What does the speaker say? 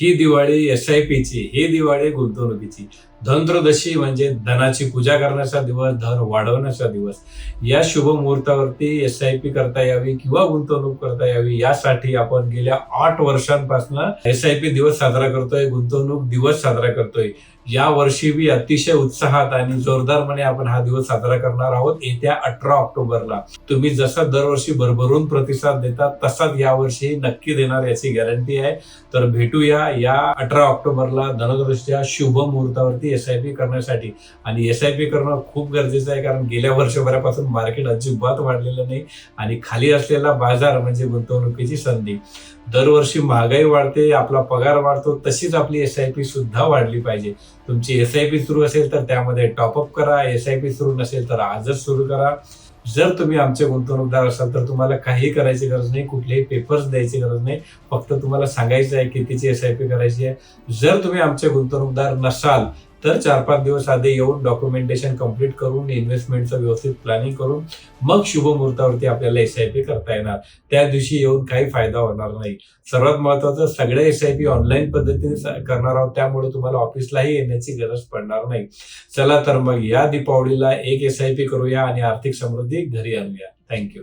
He Diwali S I पीची ही दिवाळी गुंतवणुकीची. धनत्रदशी म्हणजे धनाची पूजा करण्याचा दिवस धन वाढवण्याचा दिवस. या शुभ मुहूर्तावरती एस आय पी करता यावी किंवा गुंतवणूक करता यावी यासाठी आपण गेल्या आठ वर्षांपासून एस आय पी दिवस साजरा करतोय गुंतवणूक दिवस साजरा करतोय. या वर्षी बी अतिशय उत्साहात आणि जोरदारपणे आपण हा दिवस साजरा करणार आहोत. येत्या अठरा ऑक्टोबरला. तुम्ही जसा दरवर्षी भरभरून प्रतिसाद देतात तसाच यावर्षी नक्की देणार याची गॅरंटी आहे. तर भेटूया या अठरा ऑक्टोबरला धनदृष्ट्या शुभ मुहूर्तावरती एस आय पी करण्यासाठी. आणि एस आय पी करणं खूप गरजेचं आहे कारण गेल्या वर्षभरापासून मार्केट अजिबात वाढलेलं नाही आणि खाली असलेला बाजार म्हणजे गुंतवणुकीची संधी. दरवर्षी महागाई वाढते आपला पगार वाढतो तशीच आपली एस आय पी सुद्धा वाढली पाहिजे. तुमची एस आय पी सुरू असेल तर त्यामध्ये टॉपअप करा एस आय पी सुरू नसेल तर आजच सुरू करा. जर तुम्ही आमचे गुंतवणूकदार असाल तर तुम्हाला काही करायची गरज नाही कुठलेही पेपर्स द्यायची गरज नाही. फक्त तुम्हाला सांगायचं आहे कितीची एस आय पी करायची आहे. जर तुम्ही आमचे गुंतवणूकदार नसाल तर चार पाच दिवस आधी येऊन डॉक्युमेंटेशन कंप्लीट करून इन्व्हेस्टमेंटचं व्यवस्थित प्लॅनिंग करून मग शुभ मुहूर्तावरती आपल्याला एस आय पी करता येणार. त्या दिवशी येऊन काही फायदा होणार नाही. सर्वात महत्वाचं सगळे एस आय पी ऑनलाईन पद्धतीने करणार आहोत त्यामुळे तुम्हाला ऑफिसलाही येण्याची गरज पडणार नाही. चला तर मग या दीपावलीला एक एस आय पी करूया आणि आर्थिक समृद्धी घरी आणूया. Thank you